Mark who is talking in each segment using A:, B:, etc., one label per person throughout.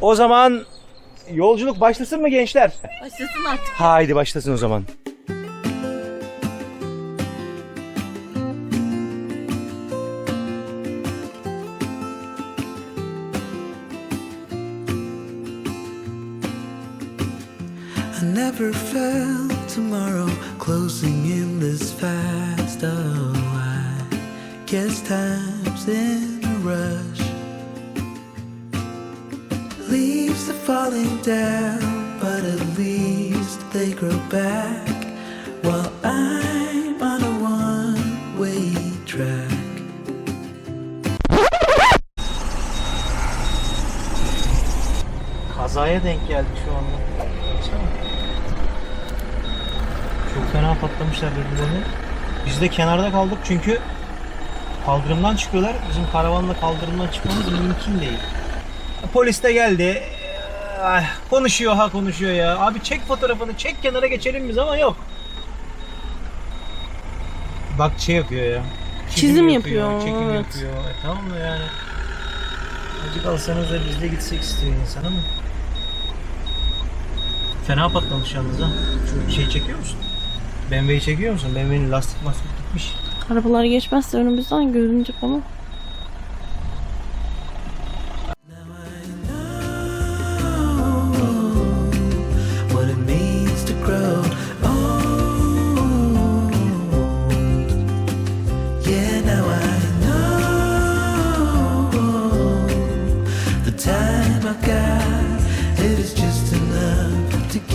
A: O zaman yolculuk başlasın mı gençler?
B: Başlasın artık.
A: Haydi başlasın o zaman.
C: I never felt tomorrow closing in this fast. Oh, I guess time's in a rush. Leaves are falling down, but at least they grow back. While I'm on a one way track.
A: Kazaya denk geldik şu anda. Baksana. Çok fena patlamışlar birbirlerini. Biz de kenarda kaldık çünkü kaldırımdan çıkıyorlar. Bizim karavanla kaldırımdan çıkmamız mümkün değil. Polis de geldi. Ah, konuşuyor ha konuşuyor ya. Abi çek fotoğrafını çek kenara geçelim biz ama yok. Bak şey yapıyor ya.
B: Çizim yapıyor,
A: Çekim
B: evet.
A: yapıyor. E, tamam mı yani? Acık alsanız da biz de gitsek istiyor insan ama. Fena patlamış yalnız ha. Şu şey çekiyor musun? BMW'yi çekiyor musun? BMW'nin lastik mastik gitmiş.
B: Arabalar geçmezse önümüzden görünecek ama.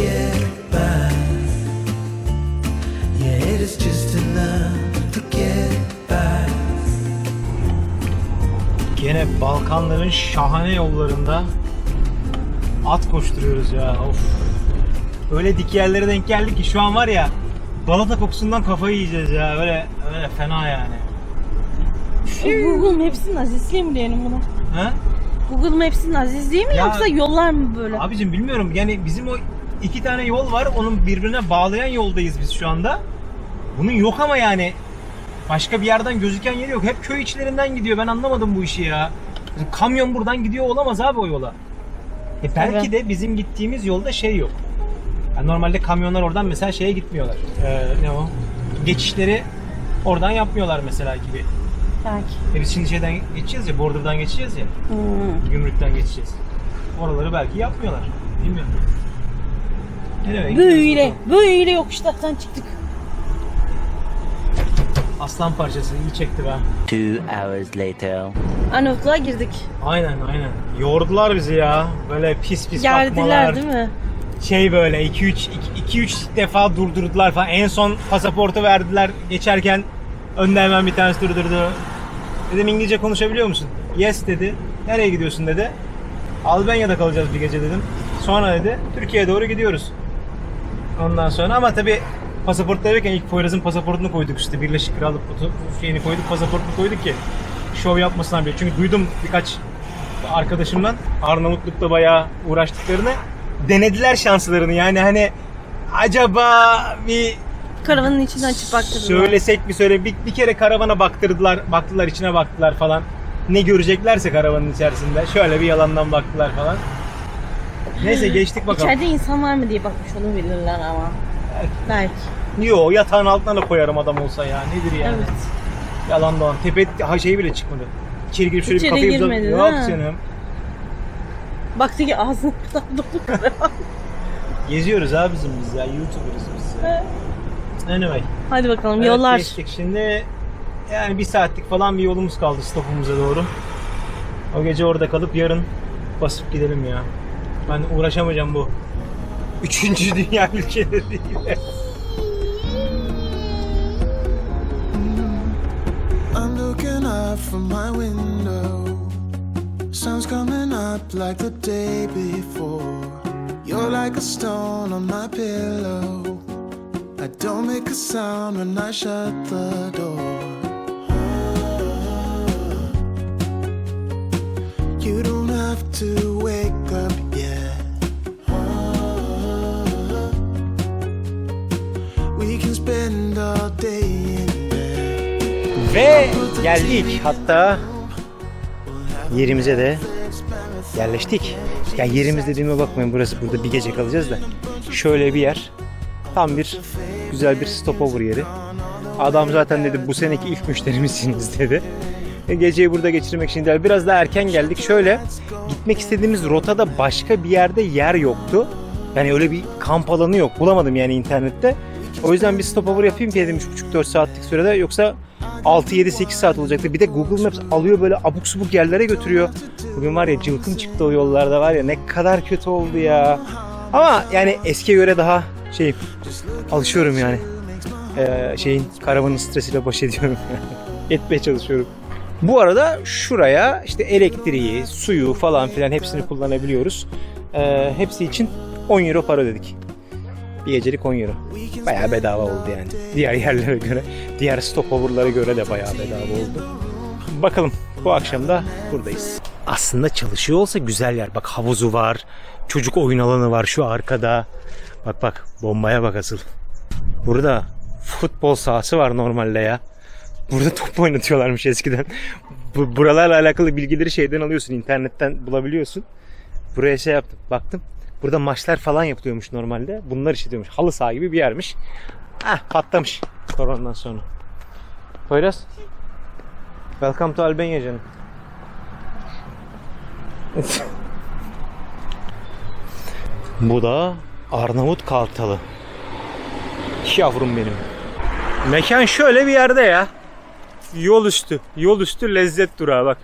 C: Get by. Yeah, it is just enough to get by.
A: Gene Balkanların şahane yollarında at koşturuyoruz ya. Of. Öyle dik yerlere denk geldik ki şu an var ya balata kokusundan kafayı yiyeceğiz ya. Öyle öyle fena yani.
B: Google Maps'in azizliği mi diyelim buna?
A: Ha?
B: Google Maps'in azizliği mi
A: Ya-
B: yoksa yollar mı böyle?
A: Abicim bilmiyorum yani bizim o iki tane yol var onun birbirine bağlayan yoldayız biz şu anda. Bunun yok ama yani başka bir yerden gözüken yeri yok. Hep köy içlerinden gidiyor. Ben anlamadım bu işi ya. Kamyon buradan gidiyor olamaz abi o yola. E belki
B: Tabii.
A: de bizim gittiğimiz yolda şey yok. Yani normalde kamyonlar oradan mesela şeye gitmiyorlar. Ee, ne o? Geçişleri oradan yapmıyorlar mesela gibi.
B: Belki.
A: E biz şimdi şeyden geçeceğiz ya, borderdan geçeceğiz ya.
B: Hmm.
A: Gümrükten geçeceğiz. Oraları belki yapmıyorlar. Bilmiyorum. Anyway,
B: Böyle, böyle yokuşlardan çıktık.
A: Aslan parçası iyi çekti be.
D: Two hours later.
B: Anotluğa girdik.
A: Aynen aynen. Yordular bizi ya. Böyle pis pis
B: Geldiler
A: bakmalar.
B: değil mi?
A: Şey böyle 2 3 2 3 defa durdurdular falan. En son pasaportu verdiler geçerken önde hemen bir tanesi durdurdu. Dedim İngilizce konuşabiliyor musun? Yes dedi. Nereye gidiyorsun dedi. Albanya'da kalacağız bir gece dedim. Sonra dedi Türkiye'ye doğru gidiyoruz. Ondan sonra ama tabi pasaport verirken ilk Poyraz'ın pasaportunu koyduk işte. Birleşik Krallık şeyini koyduk pasaportunu koyduk ki şov yapmasınlar diye. Çünkü duydum birkaç arkadaşımdan Arnavutluk'ta bayağı uğraştıklarını. Denediler şanslarını. Yani hani acaba bir
B: Karavanın içinden açıp baktırdılar.
A: söylesek mi söyle bir, bir kere karavana baktırdılar baktılar içine baktılar falan. Ne göreceklerse karavanın içerisinde. Şöyle bir yalandan baktılar falan neyse geçtik bakalım
B: İçeride insan var mı diye bakmış olabilirler ama. Belki.
A: Yo yatağın altına da koyarım adam olsa ya nedir yani
B: Evet.
A: yalan dolan tepe ha şey bile çıkmadı İçeri girip şöyle
B: İçeri
A: bir kafayı uzat-
B: girmedi,
A: Yok
B: ha.
A: canım.
B: Baktı ki ağzına kadar dolu.
A: Geziyoruz abi bizim biz ya YouTuber'ız biz. Anyway.
B: Hadi bakalım
A: Evet,
B: yollar.
A: geçtik. Şimdi yani bir saatlik falan bir yolumuz kaldı stopumuza doğru. O gece orada kalıp yarın basıp gidelim ya. Ben uğraşamayacağım bu. Üçüncü dünya ülkeleriyle.
C: I'm looking up from my window. Sun's coming up like the day before. You're like a stone on my pillow. I don't make a sound when I shut the door. You don't have to
A: Ve geldik hatta yerimize de yerleştik. Ya yerimiz dediğime bakmayın burası burada bir gece kalacağız da. Şöyle bir yer. Tam bir güzel bir stopover yeri. Adam zaten dedi bu seneki ilk müşterimizsiniz dedi. Ve geceyi burada geçirmek için değil. Biraz daha erken geldik. Şöyle gitmek istediğimiz rotada başka bir yerde yer yoktu. Yani öyle bir kamp alanı yok. Bulamadım yani internette. O yüzden bir stopover yapayım ki dedim 3,5-4 saatlik sürede. Yoksa 6-7-8 saat olacaktı. Bir de Google Maps alıyor böyle abuk subuk yerlere götürüyor. Bugün var ya cılkım çıktı o yollarda var ya ne kadar kötü oldu ya. Ama yani eskiye göre daha şey alışıyorum yani. Ee, şeyin karavanın stresiyle baş ediyorum. Etmeye çalışıyorum. Bu arada şuraya işte elektriği, suyu falan filan hepsini kullanabiliyoruz. Ee, hepsi için 10 euro para ödedik. Bir gecelik 10 euro. Bayağı bedava oldu yani. Diğer yerlere göre, diğer stopover'lara göre de bayağı bedava oldu. Bakalım bu akşam da buradayız. Aslında çalışıyor olsa güzel yer. Bak havuzu var, çocuk oyun alanı var şu arkada. Bak bak bombaya bak asıl. Burada futbol sahası var normalde ya. Burada top oynatıyorlarmış eskiden. Bu, buralarla alakalı bilgileri şeyden alıyorsun, internetten bulabiliyorsun. Buraya şey yaptım, baktım. Burada maçlar falan yapılıyormuş normalde. Bunlar işletiyormuş. Halı saha gibi bir yermiş. Ah patlamış koronadan sonra. Poyraz. Welcome to Albania canım. Bu da Arnavut Kartalı. Yavrum benim. Mekan şöyle bir yerde ya. Yol üstü. Yol üstü lezzet durağı bak.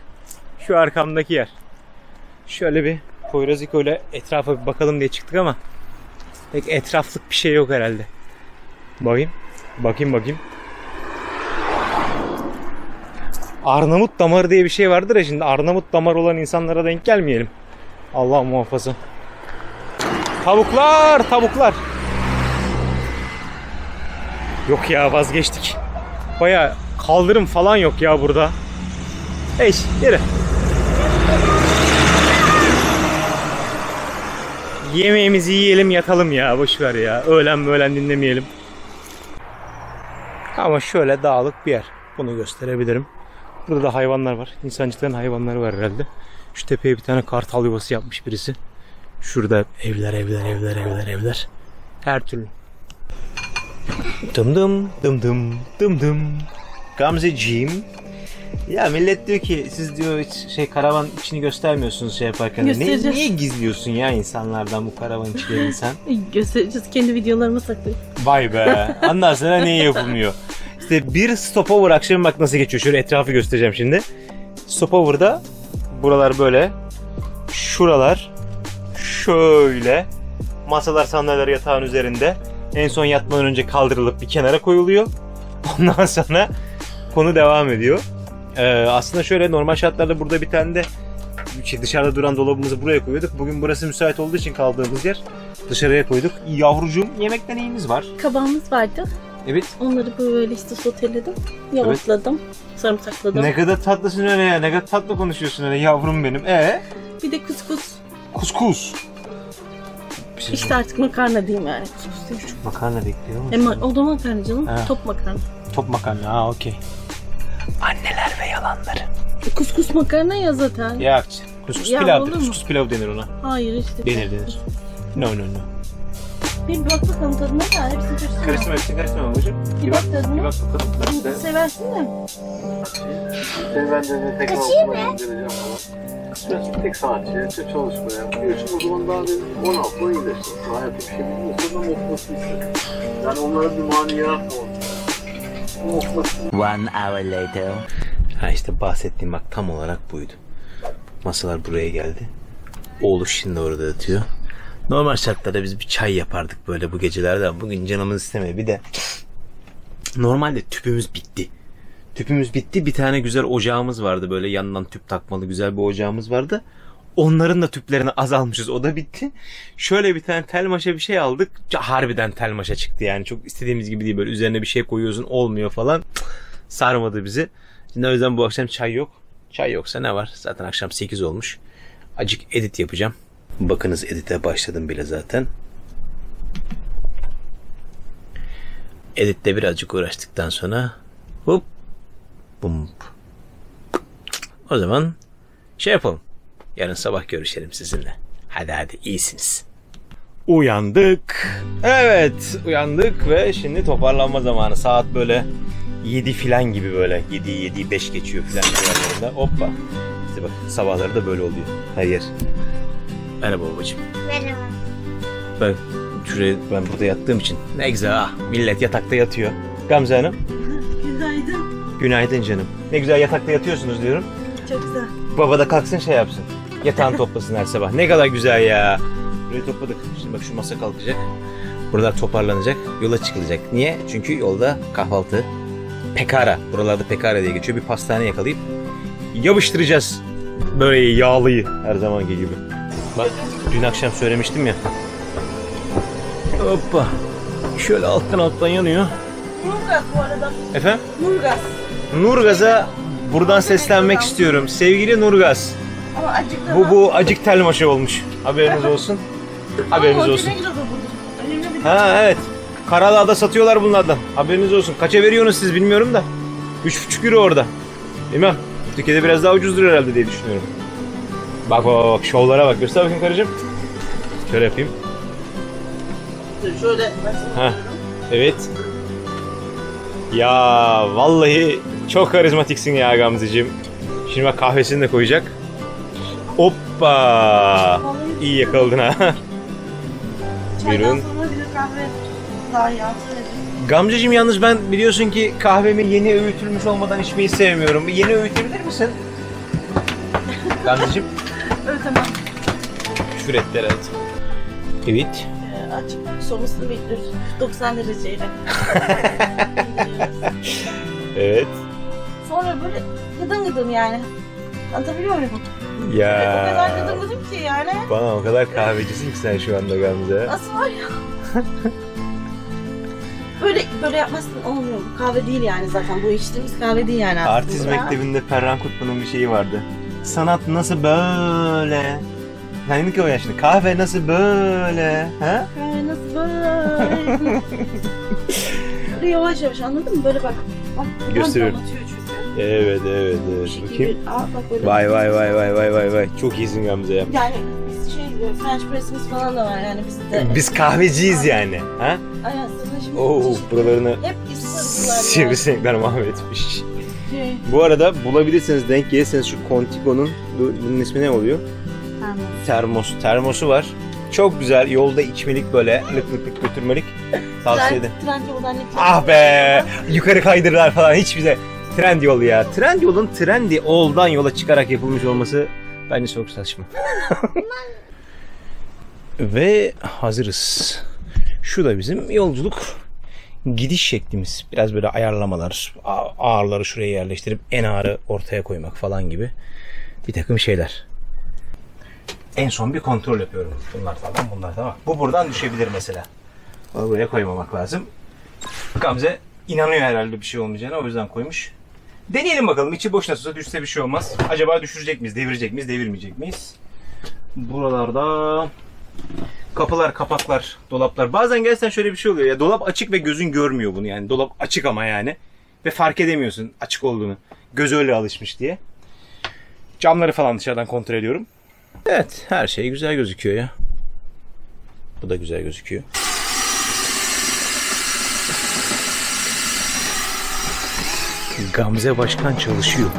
A: Şu arkamdaki yer. Şöyle bir Poyraziko ile etrafa bir bakalım diye çıktık ama pek etraflık bir şey yok herhalde. Bakayım. Bakayım bakayım. Arnavut damarı diye bir şey vardır ya şimdi Arnavut damar olan insanlara denk gelmeyelim. Allah muhafaza. Tavuklar, tavuklar. Yok ya vazgeçtik. Baya kaldırım falan yok ya burada. Hey yürü. Yemeğimizi yiyelim yatalım ya boş ver ya. Öğlen öğlen dinlemeyelim. Ama şöyle dağlık bir yer. Bunu gösterebilirim. Burada da hayvanlar var. İnsancıkların hayvanları var herhalde. Şu tepeye bir tane kartal yuvası yapmış birisi. Şurada evler evler evler evler evler. Her türlü. Dım dım dım dım dım dım. Gamzeciğim. Ya millet diyor ki siz diyor hiç şey karavan içini göstermiyorsunuz şey yaparken. Ne,
B: Göstereceğiz.
A: niye gizliyorsun ya insanlardan bu karavan içlerini sen?
B: Göstereceğiz. Kendi videolarıma saklayıp.
A: Vay be. Sonra ne yapılmıyor? İşte bir stopover akşam bak nasıl geçiyor. Şöyle etrafı göstereceğim şimdi. Stopover'da buralar böyle. Şuralar şöyle. Masalar sandalyeler yatağın üzerinde. En son yatmadan önce kaldırılıp bir kenara koyuluyor. Ondan sonra konu devam ediyor. Ee, aslında şöyle normal şartlarda burada bir tane de şey, dışarıda duran dolabımızı buraya koyuyorduk. Bugün burası müsait olduğu için kaldığımız yer dışarıya koyduk. Yavrucuğum yemek deneyimiz var.
B: Kabağımız vardı.
A: Evet.
B: Onları böyle işte soteledim. Yoğurtladım. Sarımsakladım.
A: Ne kadar tatlısın öyle ya. Ne kadar tatlı konuşuyorsun öyle yavrum benim. E
B: Bir de kuskus.
A: kuskus. Bir şey
B: İşte artık makarna diyeyim yani. Kuskus değil.
A: Makarna bekliyor
B: E, ma- o da makarna canım.
A: Ha.
B: Top makarna.
A: Top makarna. Ha okey. Anneler yalanları.
B: Kuskus makarna ya zaten.
A: Ya kuskus
B: Ya
A: pilav.
B: olur mu?
A: Kuskus pilav denir ona.
B: Hayır işte.
A: Denir denir. No no no.
B: Bir bak bakalım tadına da hepsini karıştırma.
A: Karıştırma hepsini karıştırma babacığım.
B: Bir bak tadına.
A: Bir bak bakalım. Ben de
B: Seversin de.
E: Seni bence de tek ama. Kısmet tek sanatçı, tek çalışmaya. Biliyorsun o zaman daha bir 16'la iyileşsin. Hayatta bir şey bilmiyorsan da okumasını istedim. Yani onlara bir mani yaratma
D: One hour later.
A: Ha işte bahsettiğim bak tam olarak buydu. Masalar buraya geldi. Oğlu şimdi orada yatıyor. Normal şartlarda biz bir çay yapardık böyle bu gecelerde. Bugün canımız istemedi. Bir de normalde tüpümüz bitti. Tüpümüz bitti. Bir tane güzel ocağımız vardı. Böyle yandan tüp takmalı güzel bir ocağımız vardı. Onların da tüplerini azalmışız. O da bitti. Şöyle bir tane tel maşa bir şey aldık. Harbiden tel maşa çıktı yani. Çok istediğimiz gibi değil. Böyle üzerine bir şey koyuyorsun olmuyor falan. Sarmadı bizi. Şimdi o yüzden bu akşam çay yok. Çay yoksa ne var? Zaten akşam 8 olmuş. Acık edit yapacağım. Bakınız edite başladım bile zaten. Editte birazcık uğraştıktan sonra hop bum. O zaman şey yapalım. Yarın sabah görüşelim sizinle. Hadi hadi iyisiniz. Uyandık. Evet uyandık ve şimdi toparlanma zamanı. Saat böyle 7 filan gibi böyle. 7 7 5 geçiyor filan civarlarında. Hoppa. İşte bak sabahları da böyle oluyor. Her yer. Merhaba babacığım.
F: Merhaba.
A: Ben şuraya ben burada yattığım için ne güzel ah millet yatakta yatıyor. Gamze Hanım
B: Günaydın.
A: günaydın canım. Ne güzel yatakta yatıyorsunuz diyorum.
B: Çok güzel.
A: Baba da kalksın şey yapsın. Yatağını toplasın her sabah. Ne kadar güzel ya. Burayı topladık. Şimdi bak şu masa kalkacak. Buralar toparlanacak. Yola çıkılacak. Niye? Çünkü yolda kahvaltı. Pekara. Buralarda pekara diye geçiyor. Bir pastane yakalayıp yapıştıracağız. Böyle yağlıyı her zamanki gibi. Bak dün akşam söylemiştim ya. Hoppa. Şöyle alttan alttan yanıyor.
B: Nurgaz bu arada.
A: Efendim?
B: Nurgaz.
A: Nurgaz'a buradan seslenmek istiyorum. Sevgili Nurgaz.
B: Ama acıklı.
A: Bu bu acık telmaşı olmuş. Haberiniz olsun. Haberiniz olsun. Ha evet. Karalağ'da satıyorlar bunlardan. Haberiniz olsun. Kaça veriyorsunuz siz bilmiyorum da. 3,5 euro orada. Bilmem. Türkiye'de biraz daha ucuzdur herhalde diye düşünüyorum. Bak bak bak şovlara bak. Göster bakayım karıcığım. Şöyle yapayım.
B: Şöyle.
A: Ha. Evet. Ya vallahi çok karizmatiksin ya Gamzeciğim. Şimdi bak kahvesini de koyacak. Hoppa. İyi yakaladın ha.
B: Çaydan
A: Buyurun.
B: Daha iyi
A: Gamzeciğim yalnız ben biliyorsun ki kahvemi yeni öğütülmüş olmadan içmeyi sevmiyorum. Bir Yeni öğütebilir misin? Gamzeciğim.
B: Tamam.
A: Küfür ettiler evet. Evet.
B: Ee, açık soğumasını bekliyoruz. 90 dereceyle.
A: Evet.
B: Sonra böyle gıdım gıdım yani. Anlatabiliyor muyum? O kadar
A: Ya.
B: gıdım gıdım ki yani.
A: Bana o kadar kahvecisin ki sen şu anda Gamze.
B: Nasıl var ya? böyle yapmazsın olmuyor. Bu kahve değil yani zaten. Bu içtiğimiz kahve değil yani aslında.
A: Artist mektebinde Perran Kutlu'nun bir şeyi vardı. Sanat nasıl böyle? Hani ki o yaşında. Kahve nasıl böyle? Ha?
B: Kahve nasıl böyle? böyle yavaş yavaş anladın mı? Böyle bak. bak
A: Gösteriyorum. Evet evet evet. Bakayım. Vay vay vay vay vay vay vay. Çok iyisin Gamze ya.
B: Yani biz şey French press'imiz falan da var yani bizde.
A: Biz kahveciyiz yani. Ha?
B: Ay aslında şimdi
A: Oo buralarını
B: hep
A: sivrisinekler mahvetmiş.
B: Şey,
A: Bu arada bulabilirseniz denk gelirseniz şu Contigo'nun bu- bunun ismi ne oluyor?
B: tamam.
A: Termos. Termosu var. Çok güzel. Yolda içmelik böyle lık lık lık götürmelik. Tavsiye ederim.
B: Trend, yoldan
A: Ah be! Yukarı kaydırırlar falan hiç bize. Trend yolu ya. Trend yolun trendi oldan yola çıkarak yapılmış olması bence çok saçma. Ve hazırız. Şu da bizim yolculuk gidiş şeklimiz. Biraz böyle ayarlamalar, ağırları şuraya yerleştirip en ağırı ortaya koymak falan gibi bir takım şeyler. En son bir kontrol yapıyorum. Bunlar tamam, bunlar tamam. Bu buradan düşebilir mesela. Buraya koymamak lazım. Gamze inanıyor herhalde bir şey olmayacağına o yüzden koymuş. Deneyelim bakalım içi boş nasılsa düşse bir şey olmaz. Acaba düşürecek miyiz, devirecek miyiz, devirmeyecek miyiz? Buralarda kapılar, kapaklar, dolaplar. Bazen gerçekten şöyle bir şey oluyor ya dolap açık ve gözün görmüyor bunu yani. Dolap açık ama yani. Ve fark edemiyorsun açık olduğunu. Göz öyle alışmış diye. Camları falan dışarıdan kontrol ediyorum. Evet her şey güzel gözüküyor ya. Bu da güzel gözüküyor. Gamze Başkan çalışıyor.